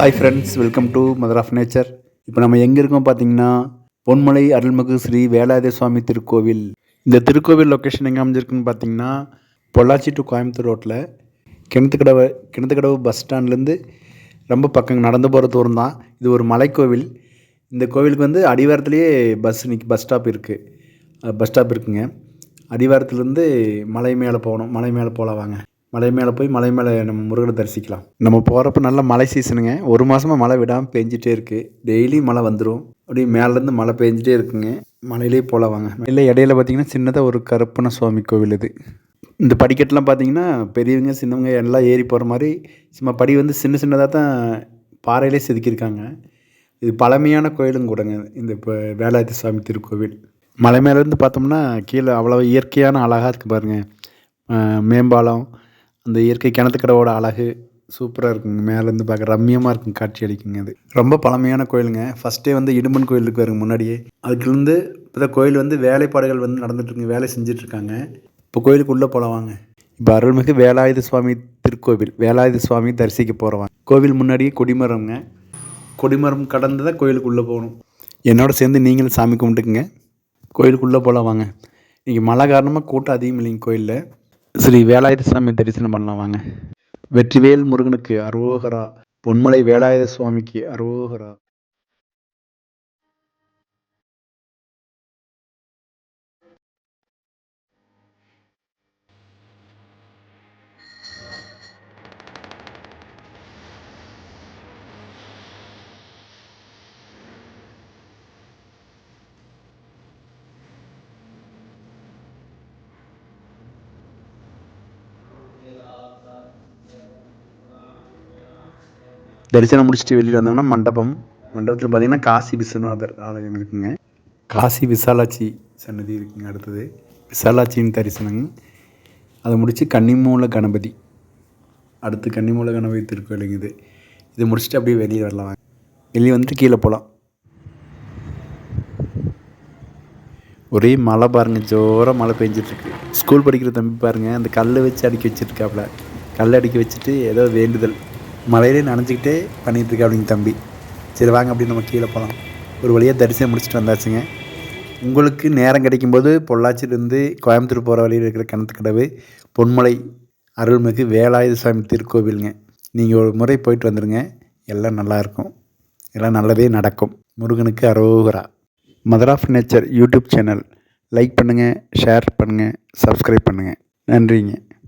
Hi friends welcome to Mother of Nature இப்போ நம்ம எங்கே இருக்கோம் பார்த்தீங்கன்னா பொன்மலை அருள்மிகு ஸ்ரீ வேலாயுத சுவாமி திருக்கோவில். இந்த திருக்கோவில் லொக்கேஷன் எங்கே அமைஞ்சிருக்குன்னு பார்த்தீங்கன்னா பொள்ளாச்சி டு கோயம்புத்தூர் ரோட்டில் கிணத்துக்கடவு கிணத்துக்கடவு பஸ் ஸ்டாண்ட்லேருந்து ரொம்ப பக்கம் நடந்து போகிற தூரம் தான். இது ஒரு மலைக்கோவில். இந்த கோவிலுக்கு வந்து அடிவாரத்துலேயே பஸ் நிற்கி பஸ் ஸ்டாப் இருக்குது பஸ் ஸ்டாப் இருக்குங்க. அடிவாரத்துலேருந்து மலை மேலே போகணும் மலை மேலே போகலாம் வாங்க. மலை மேலே போய் மலை மேலே நம்ம முருகனை தரிசிக்கலாம். நம்ம போகிறப்ப நல்ல மழை சீசனுங்க ஒரு மாதமாக மழை விடாமல் பெஞ்சிட்டே இருக்குது டெய்லி மழை வந்துடும் அப்படியே மேலேருந்து மழை பெஞ்சிட்டே இருக்குங்க. மலையிலே போகலாம் வாங்க. இல்லை இடையில பார்த்தீங்கன்னா சின்னதாக ஒரு கருப்பன சுவாமி கோவில் இது. இந்த படிக்கட்டுலாம் பார்த்தீங்கன்னா பெரியவங்க சின்னவங்க எல்லாம் ஏறி போகிற மாதிரி சும்மா படி வந்து சின்ன சின்னதாக தான் பாறையிலே செதுக்கியிருக்காங்க. இது பழமையான கோயிலும் கூடங்க. இந்த இப்போ வேலாயுத சுவாமி திருக்கோவில். மலை மேலேருந்து பார்த்தோம்னா கீழே அவ்வளோ இயற்கையான அழகாக இருக்குது பாருங்கள் மேம்பாலம் அந்த இயற்கை கிணத்துக்கடவோட அழகு சூப்பராக இருக்குங்க. மேலேருந்து பார்க்க ரம்மியமாக இருக்கும் காட்சி அளிக்குங்க அது ரொம்ப பழமையான கோயிலுங்க. ஃபஸ்ட்டே வந்து இடுமன் கோயில் இருக்கு முன்னாடியே. அதுக்குலேருந்து இப்போ தான் கோயில் வந்து வேலைப்பாடுகள் வந்து நடந்துட்டுருங்க வேலை செஞ்சிட்ருக்காங்க இப்போ கோயிலுக்கு உள்ளே வாங்க. இப்போ அருள்மிகு வேலாயுத சுவாமி திருக்கோவில் வேலாயுத சுவாமி தரிசிக்க போகிறவாங்க கோவில் முன்னாடியே கொடிமரம்ங்க. கொடிமரம் கடந்து தான் கோயிலுக்குள்ளே போகணும். என்னோட சேர்ந்து நீங்களும் சாமி கும்பிட்டுக்குங்க. கோயிலுக்குள்ளே போகலாம் வாங்க. இன்றைக்கி மழை காரணமாக கூட்டம் அதிகம் இல்லைங்க கோயிலில். ஸ்ரீ வேலாயுத சுவாமி தரிசனம் பண்ணலாம் வாங்க. வெற்றிவேல் முருகனுக்கு அரோகரா. பொன்மலை வேலாயுத சுவாமிக்கு அரோகரா. தரிசனம் முடிச்சுட்டு வெளியில் வந்தோம்னா மண்டபம். மண்டபத்தில் பார்த்தீங்கன்னா காசி விஸ்வநாதர் ஆலயம் இருக்குங்க. காசி விசாலாட்சி சன்னதி இருக்குங்க அடுத்தது. விசாலாட்சியின் தரிசனங்க. அதை முடித்து கன்னிமூல கணபதி. அடுத்து கன்னிமூல கணபதி திருக்கோயிலுங்க இது. இது முடிச்சுட்டு அப்படியே வெளியே வரலாம் வெளியே வந்துட்டு கீழே போகலாம் ஒரே மழை பாருங்க. ஜோராக மழை பெஞ்சிட்ருக்கு ஸ்கூல் படிக்கிற தம்பி பாருங்க. அந்த கல்லை வச்சு அடுக்கி வச்சுருக்காப்புல கல் அடுக்கி வச்சுட்டு ஏதோ வேண்டுதல். மழையிலே நனைஞ்சிக்கிட்டே பண்ணிட்டு இருக்காப்டிங்க தம்பி. சரி வாங்க அப்படி நம்ம கீழே போகலாம் ஒரு வழியாக தரிசனம் முடிச்சுட்டு வந்தாச்சுங்க. உங்களுக்கு நேரம் கிடைக்கும்போது பொள்ளாச்சியிலேருந்து கோயம்புத்தூர் போகிற வழியில் இருக்கிற கிணத்துக்கடவு பொன்மலை அருள்மிகு வேலாயுத சுவாமி திருக்கோவிலுங்க. நீங்கள் ஒரு முறை போயிட்டு வந்துடுங்க எல்லாம் நல்லாயிருக்கும் எல்லாம் நல்லதே நடக்கும். முருகனுக்கு அரோகரா. Mother of Nature YouTube channel like பண்ணுங்கள் ஷேர் பண்ணுங்கள் சப்ஸ்கிரைப் பண்ணுங்கள் நன்றிங்க.